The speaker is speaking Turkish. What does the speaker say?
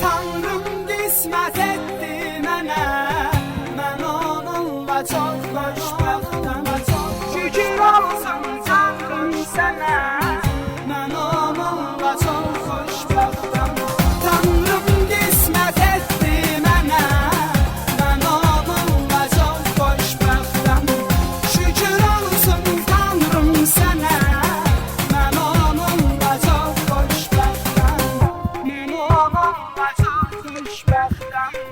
Tanrım qismət etdi mənə Mən onunla çox xoşdum ich mach dann